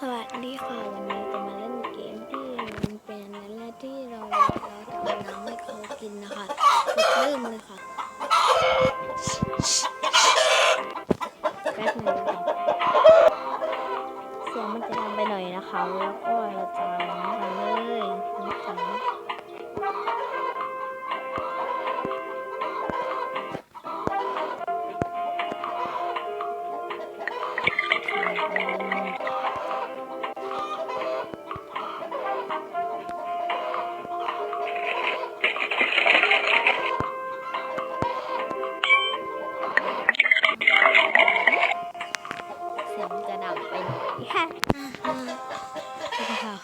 สวัสดีค่ะวันนี้จะมาเล่นเกมที่มันเป็นนั่นแหละที่เราเราทำน้ำให้เขากินนะคะเริ่มเลยค่ะแป๊บนึงนเสียงมันจะดังไปหน่อยนะคะแล้วก็เราจะน้ำกันเลยนะคะ เสียงจะดังไปหน่อยค่ะค่ะ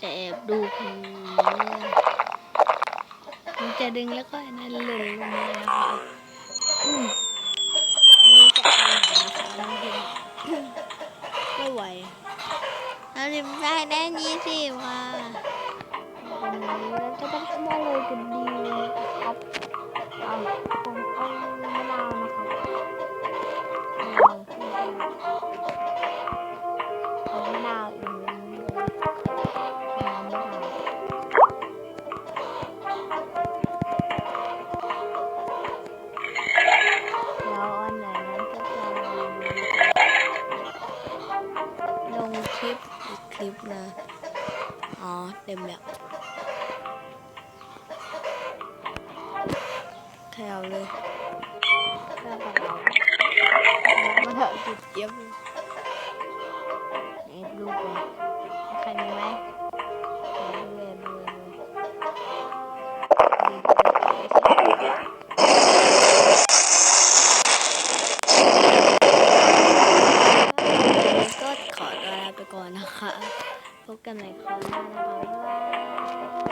จะแอบดูผีมันจะดึงแล้วก็นั่นหล่นลงมานะคะอืมอันนี้จะเอาไหนนะคะน้องพิมไม่ไหวน้องพิมได้แน่ยี่สิบค่ะวันนี้เราจะมาทำอะไรกันดีครับ คลิปอีกคลิปนะอ๋อเต็มแล้วแถวเลยแค่กระเรามาเถอะจุดเจี๊ยบเลยนี่ลูกเลยใครมีไหมดูเลยดูเลยดูเลยก็ขอตัวลาไปก่อนนะคะ พบกันใหม่คราวหน้านะคะบ๊ายบาย